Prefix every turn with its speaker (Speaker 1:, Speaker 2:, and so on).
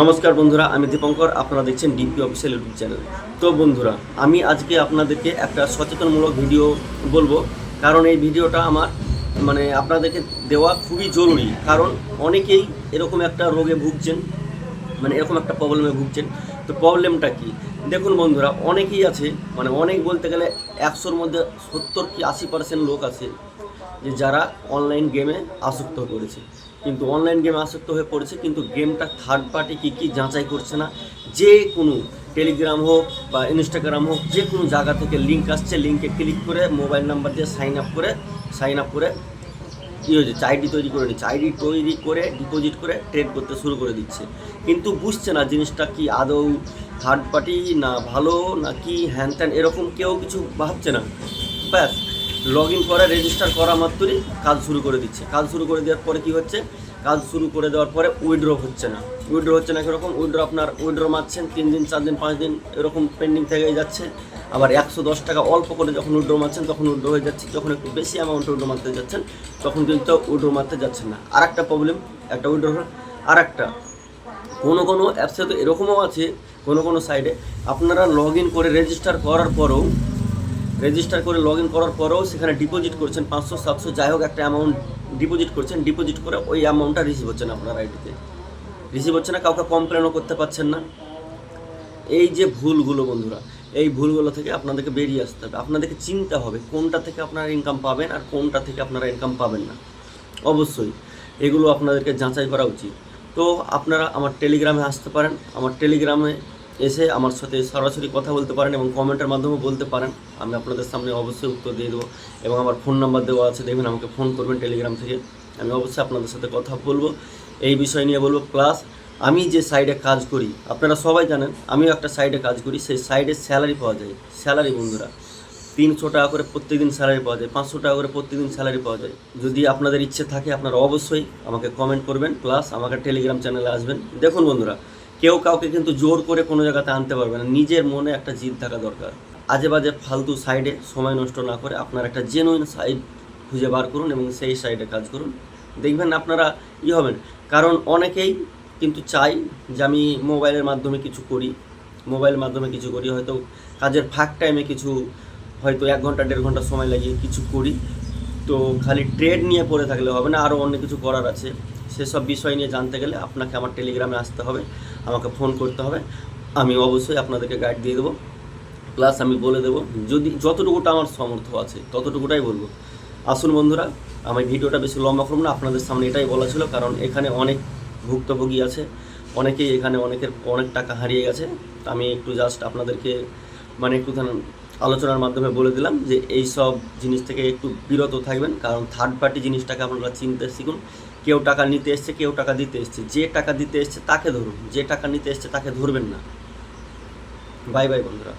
Speaker 1: নমস্কার বন্ধুরা, আমি দীপঙ্কর, আপনারা দেখছেন ডিপি অফিসিয়াল ইউটিউব চ্যানেল তো বন্ধুরা, আমি আজকে আপনাদেরকে একটা সচেতনমূলক ভিডিও বলব। কারণ এই ভিডিওটা আমার মানে আপনাদেরকে দেওয়া খুবই জরুরি। কারণ অনেকেই এরকম একটা রোগে ভুগছেন মানে এরকম একটা প্রবলেমে ভুগছেন। তো প্রবলেমটা কি? দেখুন বন্ধুরা, অনেকেই আছে মানে অনেক বলতে গেলে একশোর মধ্যে সত্তর কি আশি পার্সেন্ট লোক আছে যে যারা অনলাইন গেমে আসক্ত হয়ে পড়েছে। কিন্তু অনলাইন গেমে আসক্ত হয়ে পড়েছে, কিন্তু গেমটা থার্ড পার্টি কী কী যাচাই করছে না, যে কোনো টেলিগ্রাম হোক বা ইনস্টাগ্রাম হোক, যে কোনো জায়গা থেকে লিঙ্ক আসছে লিঙ্কে ক্লিক করে মোবাইল নাম্বার দিয়ে সাইন আপ করে সাইন আপ করে কী হয়েছে আইডি তৈরি করে নিচ্ছে। আইডি তৈরি করে ডিপোজিট করে ট্রেড করতে শুরু করে দিচ্ছে। কিন্তু বুঝছে না জিনিসটা কি আদৌ থার্ড পার্টি না ভালো, না কি হ্যান ত্যান এরকম কেউ কিছু ভাবছে না। ব্যাস। লগ ইন করে রেজিস্টার করা মাত্রই কাজ শুরু করে দিচ্ছে। কাজ শুরু করে দেওয়ার পরে কি হচ্ছে? কাজ শুরু করে দেওয়ার পরে উইড্র হচ্ছে না। উইড্র হচ্ছে না কীরকম? উইড্র আপনার উইড্র মারছেন, তিন দিন, চার দিন, পাঁচ দিন এরকম পেন্ডিং থেকে যাচ্ছে। আবার একশো দশ টাকা অল্প করে যখন উইড্রো মারছেন, তখন উইড্রো হয়ে যাচ্ছে। যখন একটু বেশি অ্যামাউন্ট উইড্রো মারতে যাচ্ছেন, তখন কিন্তু উইড্রো মারতে যাচ্ছেন না। আর একটা প্রবলেম একটা উইড্রো আর একটা কোনো কোনো অ্যাপসে তো এরকমও আছে, কোনো কোনো সাইডে আপনারা লগ ইন করে রেজিস্টার করার পরেও রেজিস্টার করে লগ ইন করার পরেও সেখানে ডিপোজিট করছেন পাঁচশো, সাতশো, যাই হোক একটা অ্যামাউন্ট ডিপোজিট করছেন ডিপোজিট করে ওই অ্যামাউন্টটা রিসিভ হচ্ছে না আপনার আইডিতে রিসিভ হচ্ছে না, কাউকে কমপ্লেনও করতে পারছেন না। এই যে ভুলগুলো বন্ধুরা, এই ভুলগুলো থেকে আপনাদেরকে বেরিয়ে আসতে হবে। আপনাদেরকে চিন্তা হবে কোনটা থেকে আপনারা ইনকাম পাবেন আর কোনটা থেকে আপনারা ইনকাম পাবেন না। অবশ্যই, এগুলো আপনাদেরকে যাচাই করা উচিত। তো আপনারা আমার টেলিগ্রামে আসতে পারেন। আমার টেলিগ্রামে এসে আমার সাথে সরাসরি কথা বলতে পারেন এবং কমেন্টের মাধ্যমে বলতে পারেন। আমি আপনাদের সামনে অবশ্যই উত্তর দিয়ে দেবো এবং আমার ফোন নাম্বার দেওয়া আছে, দেখবেন আমাকে ফোন করবেন টেলিগ্রাম থেকে। আমি অবশ্যই আপনাদের সাথে কথা বলব, এই বিষয় নিয়ে বলব। প্লাস, আমি যে সাইডে কাজ করি, আপনারা সবাই জানেন, আমিও একটা সাইডে কাজ করি, সেই সাইডে স্যালারি পাওয়া যায়। স্যালারি বন্ধুরা, তিনশো টাকা করে প্রত্যেকদিন স্যালারি পাওয়া যায়, পাঁচশো টাকা করে প্রত্যেকদিন স্যালারি পাওয়া যায়। যদি আপনাদের ইচ্ছে থাকে, আপনারা অবশ্যই আমাকে কমেন্ট করবেন প্লাস আমাকে টেলিগ্রাম চ্যানেলে আসবেন। দেখুন বন্ধুরা কেউ কাউকে কিন্তু জোর করে কোনো জায়গাতে আনতে পারবে না। নিজের মনে একটা জিদ থাকা দরকার। আজে বাজে ফালতু সাইডে সময় নষ্ট না করে আপনার একটা জেনুইন সাইড খুঁজে বার করুন এবং সেই সাইডে কাজ করুন। দেখবেন আপনারা ই হবেন। কারণ অনেকেই কিন্তু চাই যে আমি মোবাইলের মাধ্যমে কিছু করি। মোবাইলের মাধ্যমে কিছু করি। হয়তো কাজের ফাঁক টাইমে কিছু, হয়তো এক ঘণ্টা, দেড় ঘণ্টা সময় লাগিয়ে কিছু করি। তো খালি ট্রেড নিয়ে পড়ে থাকলে হবে না আরও অন্য কিছু করার আছে। সেসব বিষয় নিয়ে জানতে গেলে আপনাকে আমার টেলিগ্রামে আসতে হবে, আমাকে ফোন করতে হবে। আমি অবশ্যই আপনাদেরকে গাইড দিয়ে দেবো। প্লাস আমি বলে দেবো, যদি যতটুকুটা আমার সামর্থ্য আছে, ততটুকুটাই বলব। আসুন বন্ধুরা আমি ভিডিওটা বেশি লম্বা করব না, আপনাদের সামনে এটাই বলা ছিল, কারণ এখানে অনেক ভুক্তভোগী আছে, অনেকেই এখানে অনেকের অনেক টাকা হারিয়ে গেছে। আমি একটু জাস্ট আপনাদেরকে মানে একটু আলোচনার মাধ্যমে বলে দিলাম যে এই সব জিনিস থেকে একটু বিরত থাকবেন, কারণ থার্ড পার্টি জিনিসটাকে আপনারা চিনতে শিখুন। কেউ টাকা নিতে এসছে, কেউ টাকা দিতে এসছে। যে টাকা দিতে এসছে তাকে ধরুন, যে টাকা নিতে এসছে তাকে ধরবেন না। বাই বাই বন্ধুরা।